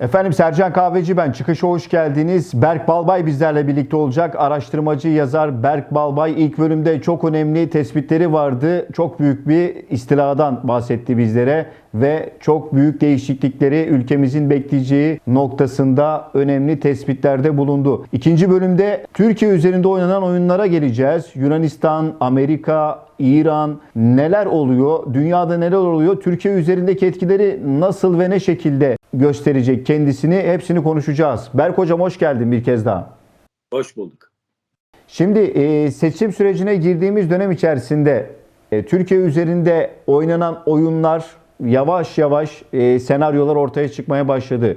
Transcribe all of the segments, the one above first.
Efendim Sercan Kahveci ben. Çıkışa hoş geldiniz. Berk Balbay bizlerle birlikte olacak. Araştırmacı yazar Berk Balbay ilk bölümde çok önemli tespitleri vardı. Çok büyük bir istiladan bahsetti bizlere ve çok büyük değişiklikleri ülkemizin bekleyeceği noktasında önemli tespitlerde bulundu. İkinci bölümde Türkiye üzerinde oynanan oyunlara geleceğiz. Yunanistan, Amerika, İran neler oluyor? Dünyada neler oluyor? Türkiye üzerindeki etkileri nasıl ve ne şekilde gösterecek kendisini? Hepsini konuşacağız. Berk Hocam hoş geldin bir kez daha. Hoş bulduk. Şimdi e, seçim sürecine girdiğimiz dönem içerisinde e, Türkiye üzerinde oynanan oyunlar yavaş yavaş e, senaryolar ortaya çıkmaya başladı.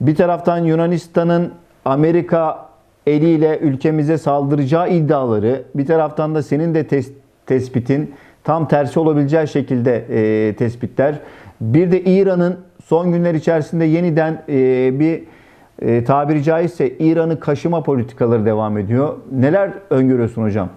Bir taraftan Yunanistan'ın Amerika eliyle ülkemize saldıracağı iddiaları, bir taraftan da senin de tes- tespitin tam tersi olabileceği şekilde e, tespitler. Bir de İran'ın son günler içerisinde yeniden e, bir e, tabiri caizse İran'ı kaşıma politikaları devam ediyor. Neler öngörüyorsun hocam?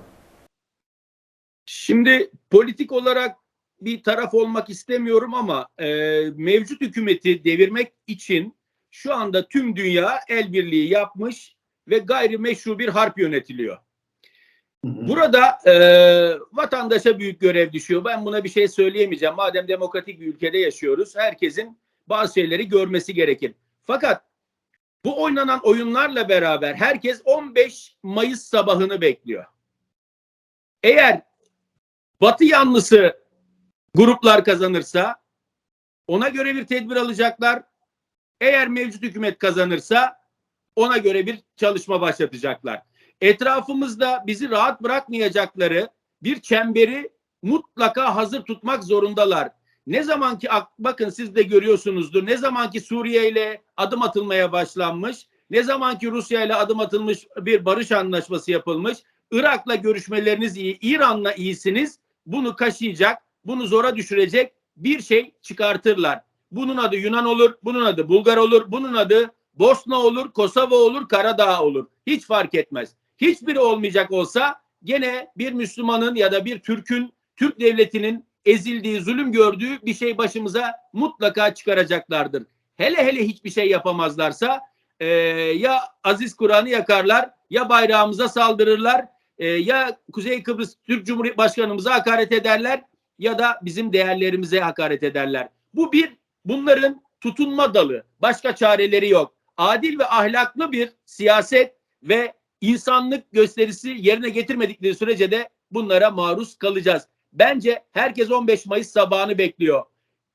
Şimdi politik olarak bir taraf olmak istemiyorum ama e, mevcut hükümeti devirmek için şu anda tüm dünya el birliği yapmış ve gayrimeşru bir harp yönetiliyor. Burada e, vatandaşa büyük görev düşüyor. Ben buna bir şey söyleyemeyeceğim. Madem demokratik bir ülkede yaşıyoruz, herkesin bazı şeyleri görmesi gerekir. Fakat bu oynanan oyunlarla beraber herkes 15 Mayıs sabahını bekliyor. Eğer Batı yanlısı gruplar kazanırsa ona göre bir tedbir alacaklar. Eğer mevcut hükümet kazanırsa ona göre bir çalışma başlatacaklar. Etrafımızda bizi rahat bırakmayacakları bir çemberi mutlaka hazır tutmak zorundalar. Ne zaman ki bakın siz de görüyorsunuzdur. Ne zaman ki Suriye ile adım atılmaya başlanmış, ne zaman ki Rusya ile adım atılmış bir barış anlaşması yapılmış, Irak'la görüşmeleriniz iyi, İran'la iyisiniz. Bunu kaşıyacak, bunu zora düşürecek bir şey çıkartırlar. Bunun adı Yunan olur, bunun adı Bulgar olur, bunun adı Bosna olur, Kosova olur, Karadağ olur. Hiç fark etmez. Hiçbiri olmayacak olsa gene bir Müslümanın ya da bir Türk'ün, Türk devletinin ezildiği, zulüm gördüğü bir şey başımıza mutlaka çıkaracaklardır. Hele hele hiçbir şey yapamazlarsa e, ya Aziz Kur'an'ı yakarlar, ya bayrağımıza saldırırlar, e, ya Kuzey Kıbrıs Türk Cumhuriyet Başkanımıza hakaret ederler ya da bizim değerlerimize hakaret ederler. Bu bir bunların tutunma dalı. Başka çareleri yok. Adil ve ahlaklı bir siyaset ve insanlık gösterisi yerine getirmedikleri sürece de bunlara maruz kalacağız. Bence herkes 15 Mayıs sabahını bekliyor.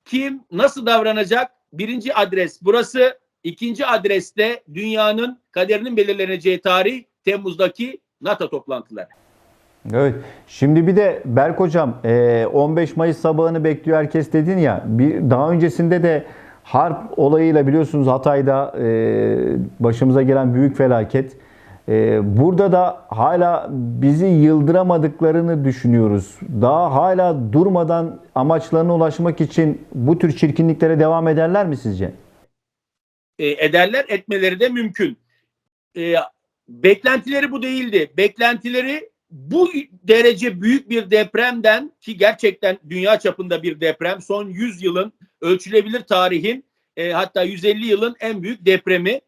Kim nasıl davranacak? Birinci adres burası. İkinci adreste dünyanın kaderinin belirleneceği tarih Temmuz'daki NATO toplantıları. Evet. Şimdi bir de Berk Hocam e, 15 Mayıs sabahını bekliyor herkes dedin ya. Bir, daha öncesinde de harp olayıyla biliyorsunuz Hatay'da e, başımıza gelen büyük felaket. E, burada da hala bizi yıldıramadıklarını düşünüyoruz. Daha hala durmadan amaçlarına ulaşmak için bu tür çirkinliklere devam ederler mi sizce? E, ederler etmeleri de mümkün. E, beklentileri bu değildi. Beklentileri bu derece büyük bir depremden ki gerçekten dünya çapında bir deprem son 100 yılın ölçülebilir tarihin e, hatta 150 yılın en büyük depremi.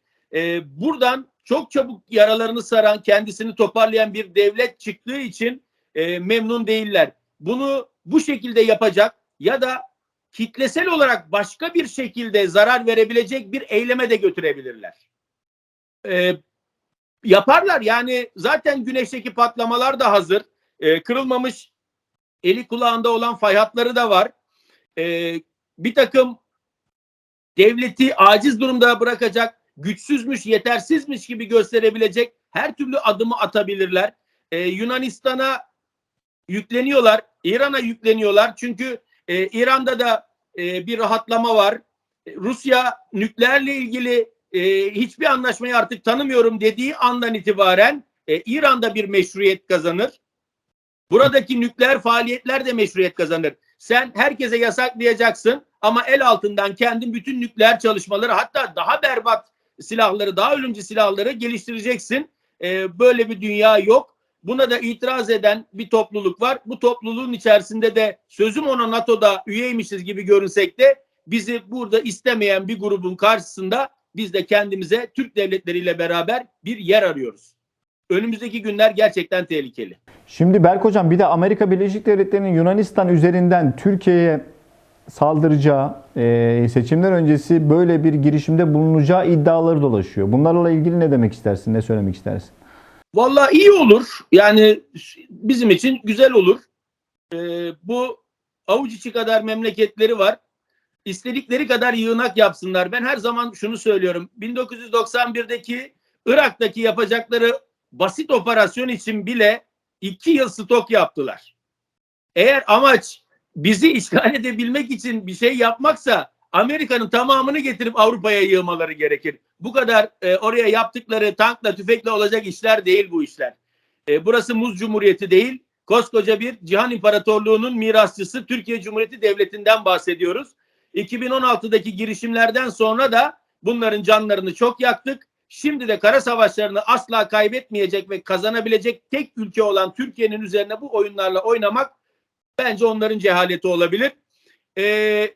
Buradan çok çabuk yaralarını saran kendisini toparlayan bir devlet çıktığı için e, memnun değiller. Bunu bu şekilde yapacak ya da kitlesel olarak başka bir şekilde zarar verebilecek bir eyleme de götürebilirler. E, yaparlar. Yani zaten güneşteki patlamalar da hazır. E, kırılmamış eli kulağında olan fay hatları da var. E, bir takım devleti aciz durumda bırakacak, güçsüzmüş, yetersizmiş gibi gösterebilecek her türlü adımı atabilirler. E, Yunanistan'a yükleniyorlar, İran'a yükleniyorlar. Çünkü e, İran'da da e, bir rahatlama var. Rusya nükleerle ilgili e, hiçbir anlaşmayı artık tanımıyorum dediği andan itibaren e, İran'da bir meşruiyet kazanır. Buradaki nükleer faaliyetler de meşruiyet kazanır. Sen herkese yasaklayacaksın ama el altından kendin bütün nükleer çalışmaları hatta daha berbat silahları, daha ölümcül silahları geliştireceksin. E, böyle bir dünya yok. Buna da itiraz eden bir topluluk var. Bu topluluğun içerisinde de sözüm ona NATO'da üyeymişiz gibi görünsek de bizi burada istemeyen bir grubun karşısında biz de kendimize Türk devletleriyle beraber bir yer arıyoruz. Önümüzdeki günler gerçekten tehlikeli. Şimdi Berk Hocam bir de Amerika Birleşik Devletleri'nin Yunanistan üzerinden Türkiye'ye saldıracağı, e, seçimler öncesi böyle bir girişimde bulunacağı iddiaları dolaşıyor. Bunlarla ilgili ne demek istersin, ne söylemek istersin? Vallahi iyi olur. Yani bizim için güzel olur. Ee, bu avuç içi kadar memleketleri var. İstedikleri kadar yığınak yapsınlar. Ben her zaman şunu söylüyorum. 1991'deki Irak'taki yapacakları basit operasyon için bile iki yıl stok yaptılar. Eğer amaç bizi işgal edebilmek için bir şey yapmaksa Amerika'nın tamamını getirip Avrupa'ya yığmaları gerekir. Bu kadar e, oraya yaptıkları tankla tüfekle olacak işler değil bu işler. E, burası Muz Cumhuriyeti değil. Koskoca bir Cihan İmparatorluğu'nun mirasçısı Türkiye Cumhuriyeti Devleti'nden bahsediyoruz. 2016'daki girişimlerden sonra da bunların canlarını çok yaktık. Şimdi de kara savaşlarını asla kaybetmeyecek ve kazanabilecek tek ülke olan Türkiye'nin üzerine bu oyunlarla oynamak bence onların cehaleti olabilir. Ee,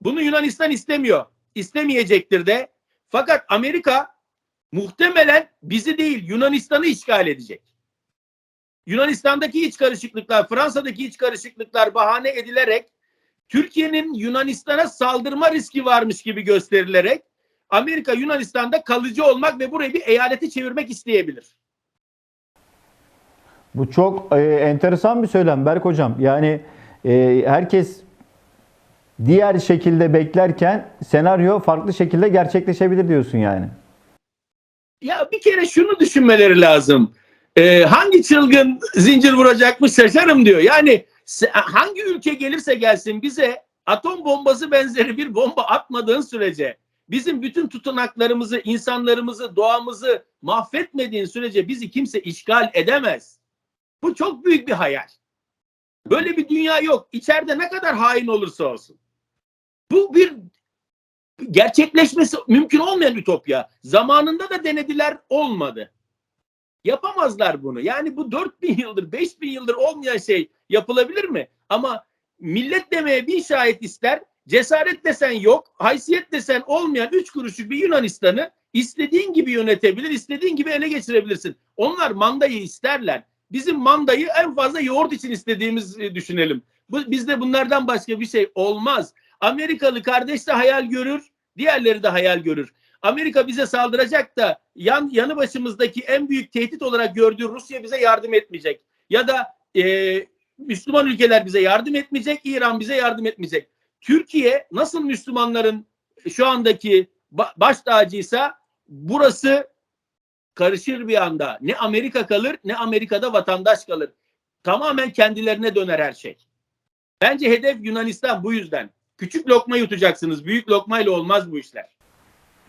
bunu Yunanistan istemiyor. İstemeyecektir de. Fakat Amerika muhtemelen bizi değil Yunanistan'ı işgal edecek. Yunanistan'daki iç karışıklıklar, Fransa'daki iç karışıklıklar bahane edilerek Türkiye'nin Yunanistan'a saldırma riski varmış gibi gösterilerek Amerika Yunanistan'da kalıcı olmak ve burayı bir eyaleti çevirmek isteyebilir. Bu çok e, enteresan bir söylem Berk Hocam. Yani e, herkes diğer şekilde beklerken senaryo farklı şekilde gerçekleşebilir diyorsun yani. Ya bir kere şunu düşünmeleri lazım. Ee, hangi çılgın zincir vuracakmış şaşarım diyor. Yani hangi ülke gelirse gelsin bize atom bombası benzeri bir bomba atmadığın sürece bizim bütün tutunaklarımızı, insanlarımızı, doğamızı mahvetmediğin sürece bizi kimse işgal edemez. Bu çok büyük bir hayal. Böyle bir dünya yok. İçeride ne kadar hain olursa olsun. Bu bir gerçekleşmesi mümkün olmayan ütopya. Zamanında da denediler olmadı. Yapamazlar bunu. Yani bu 4000 yıldır, 5000 yıldır olmayan şey yapılabilir mi? Ama millet demeye bir şahit ister. Cesaret desen yok, haysiyet desen olmayan üç kuruşluk bir Yunanistan'ı istediğin gibi yönetebilir, istediğin gibi ele geçirebilirsin. Onlar mandayı isterler. Bizim mandayı en fazla yoğurt için istediğimiz e, düşünelim. Bu, bizde bunlardan başka bir şey olmaz. Amerikalı kardeş de hayal görür, diğerleri de hayal görür. Amerika bize saldıracak da yan yanı başımızdaki en büyük tehdit olarak gördüğü Rusya bize yardım etmeyecek. Ya da e, Müslüman ülkeler bize yardım etmeyecek, İran bize yardım etmeyecek. Türkiye nasıl Müslümanların şu andaki ba- baş tacıysa burası karışır bir anda. Ne Amerika kalır ne Amerika'da vatandaş kalır. Tamamen kendilerine döner her şey. Bence hedef Yunanistan bu yüzden. Küçük lokma yutacaksınız. Büyük lokmayla olmaz bu işler.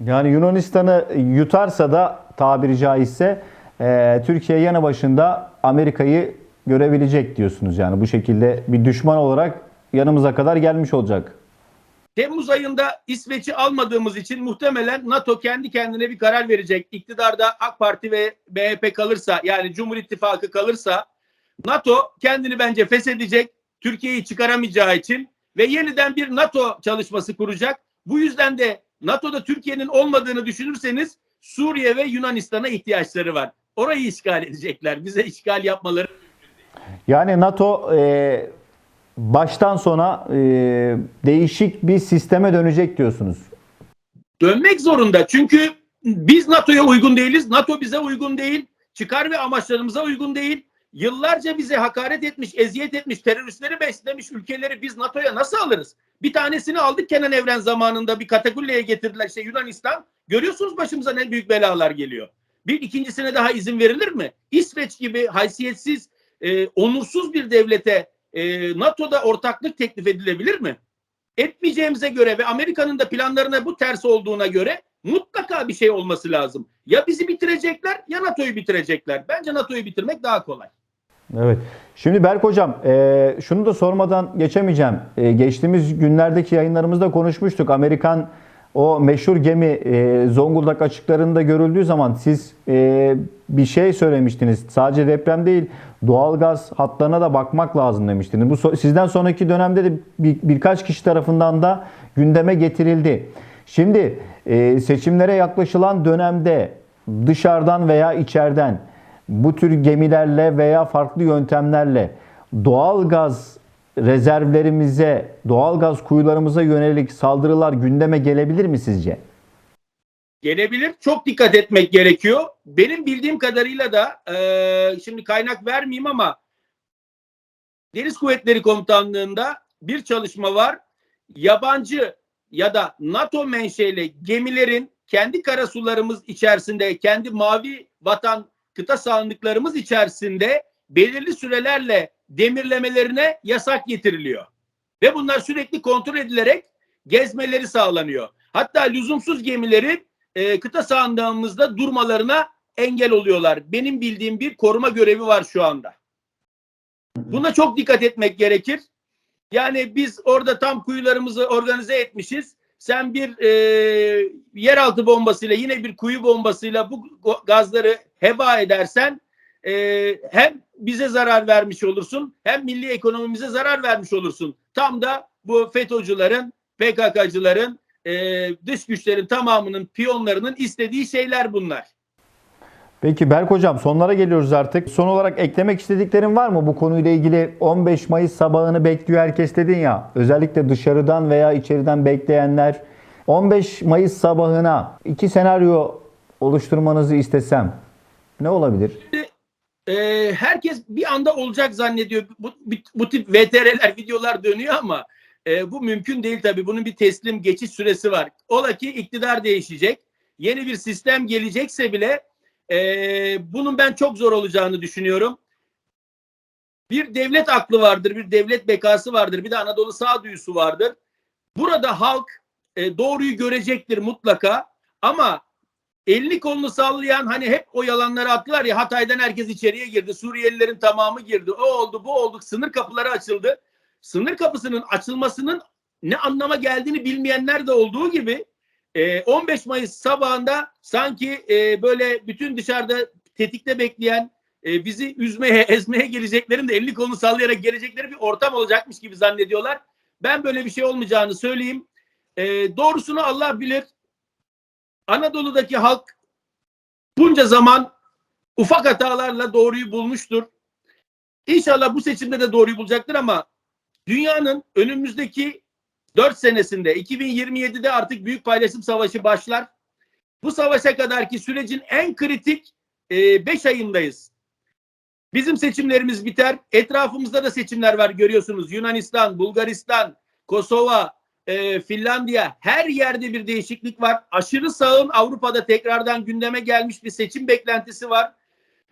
Yani Yunanistan'ı yutarsa da tabiri caizse e, Türkiye yanı başında Amerika'yı görebilecek diyorsunuz. Yani bu şekilde bir düşman olarak yanımıza kadar gelmiş olacak. Temmuz ayında İsveç'i almadığımız için muhtemelen NATO kendi kendine bir karar verecek. İktidarda AK Parti ve MHP kalırsa yani Cumhur İttifakı kalırsa NATO kendini bence feshedecek. Türkiye'yi çıkaramayacağı için ve yeniden bir NATO çalışması kuracak. Bu yüzden de NATO'da Türkiye'nin olmadığını düşünürseniz Suriye ve Yunanistan'a ihtiyaçları var. Orayı işgal edecekler. Bize işgal yapmaları Yani NATO e, baştan sona e, değişik bir sisteme dönecek diyorsunuz. dönmek zorunda. Çünkü biz NATO'ya uygun değiliz. NATO bize uygun değil. Çıkar ve amaçlarımıza uygun değil. Yıllarca bize hakaret etmiş, eziyet etmiş, teröristleri beslemiş ülkeleri biz NATO'ya nasıl alırız? Bir tanesini aldık Kenan Evren zamanında bir katakulleye getirdiler işte Yunanistan. Görüyorsunuz başımıza ne büyük belalar geliyor. Bir ikincisine daha izin verilir mi? İsveç gibi haysiyetsiz, e, onursuz bir devlete e, NATO'da ortaklık teklif edilebilir mi? etmeyeceğimize göre ve Amerika'nın da planlarına bu ters olduğuna göre mutlaka bir şey olması lazım. Ya bizi bitirecekler ya NATO'yu bitirecekler. Bence NATO'yu bitirmek daha kolay. Evet. Şimdi Berk Hocam e, şunu da sormadan geçemeyeceğim. E, geçtiğimiz günlerdeki yayınlarımızda konuşmuştuk. Amerikan o meşhur gemi e, Zonguldak açıklarında görüldüğü zaman siz e, bir şey söylemiştiniz. Sadece deprem değil doğalgaz hatlarına da bakmak lazım demiştiniz. Bu so- sizden sonraki dönemde de bir, birkaç kişi tarafından da gündeme getirildi. Şimdi e, seçimlere yaklaşılan dönemde dışarıdan veya içeriden bu tür gemilerle veya farklı yöntemlerle doğal gaz rezervlerimize, doğal gaz kuyularımıza yönelik saldırılar gündeme gelebilir mi sizce? Gelebilir. Çok dikkat etmek gerekiyor. Benim bildiğim kadarıyla da e, şimdi kaynak vermeyeyim ama Deniz Kuvvetleri Komutanlığı'nda bir çalışma var. Yabancı ya da NATO menşeli gemilerin kendi karasularımız içerisinde, kendi mavi vatan kıta sahanlıklarımız içerisinde belirli sürelerle demirlemelerine yasak getiriliyor. Ve bunlar sürekli kontrol edilerek gezmeleri sağlanıyor. Hatta lüzumsuz gemilerin e, kıta sahandığımızda durmalarına engel oluyorlar. Benim bildiğim bir koruma görevi var şu anda. Buna çok dikkat etmek gerekir. Yani biz orada tam kuyularımızı organize etmişiz. Sen bir e, yeraltı bombasıyla yine bir kuyu bombasıyla bu gazları heba edersen e, hem bize zarar vermiş olursun hem milli ekonomimize zarar vermiş olursun. Tam da bu FETÖ'cülerin, PKK'cıların, e, dış güçlerin tamamının piyonlarının istediği şeyler bunlar. Peki Berk Hocam sonlara geliyoruz artık. Son olarak eklemek istediklerin var mı bu konuyla ilgili? 15 Mayıs sabahını bekliyor herkes dedin ya. Özellikle dışarıdan veya içeriden bekleyenler. 15 Mayıs sabahına iki senaryo oluşturmanızı istesem ne olabilir? E, herkes bir anda olacak zannediyor. Bu, bu, tip VTR'ler, videolar dönüyor ama e, bu mümkün değil tabii. Bunun bir teslim geçiş süresi var. Ola ki iktidar değişecek. Yeni bir sistem gelecekse bile e, bunun ben çok zor olacağını düşünüyorum. Bir devlet aklı vardır, bir devlet bekası vardır, bir de Anadolu sağduyusu vardır. Burada halk e, doğruyu görecektir mutlaka ama elini kolunu sallayan hani hep o yalanları attılar ya Hatay'dan herkes içeriye girdi. Suriyelilerin tamamı girdi. O oldu bu oldu. Sınır kapıları açıldı. Sınır kapısının açılmasının ne anlama geldiğini bilmeyenler de olduğu gibi e, 15 Mayıs sabahında sanki e, böyle bütün dışarıda tetikte bekleyen e, bizi üzmeye, ezmeye geleceklerin de elini kolunu sallayarak gelecekleri bir ortam olacakmış gibi zannediyorlar. Ben böyle bir şey olmayacağını söyleyeyim. E, doğrusunu Allah bilir. Anadolu'daki halk bunca zaman ufak hatalarla doğruyu bulmuştur. İnşallah bu seçimde de doğruyu bulacaktır ama dünyanın önümüzdeki 4 senesinde 2027'de artık büyük paylaşım savaşı başlar. Bu savaşa kadarki sürecin en kritik 5 ayındayız. Bizim seçimlerimiz biter. Etrafımızda da seçimler var görüyorsunuz. Yunanistan, Bulgaristan, Kosova, e, Finlandiya her yerde bir değişiklik var. Aşırı sağın Avrupa'da tekrardan gündeme gelmiş bir seçim beklentisi var.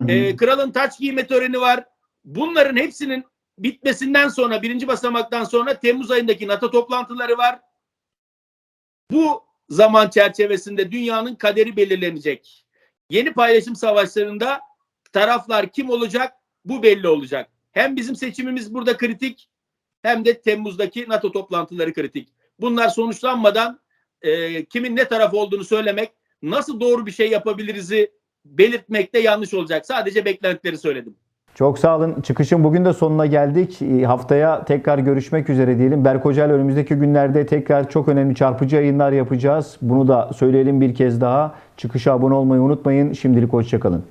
E, kralın taç giyme töreni var. Bunların hepsinin bitmesinden sonra birinci basamaktan sonra Temmuz ayındaki NATO toplantıları var. Bu zaman çerçevesinde dünyanın kaderi belirlenecek. Yeni paylaşım savaşlarında taraflar kim olacak bu belli olacak. Hem bizim seçimimiz burada kritik hem de Temmuz'daki NATO toplantıları kritik. Bunlar sonuçlanmadan e, kimin ne taraf olduğunu söylemek, nasıl doğru bir şey yapabiliriz'i belirtmekte yanlış olacak. Sadece beklentileri söyledim. Çok sağ olun. Çıkışın bugün de sonuna geldik. Ee, Haftaya tekrar görüşmek üzere diyelim. Berk Hoca ile önümüzdeki günlerde tekrar çok önemli çarpıcı yayınlar yapacağız. Bunu da söyleyelim bir kez daha. Çıkışa abone olmayı unutmayın. Şimdilik hoşçakalın.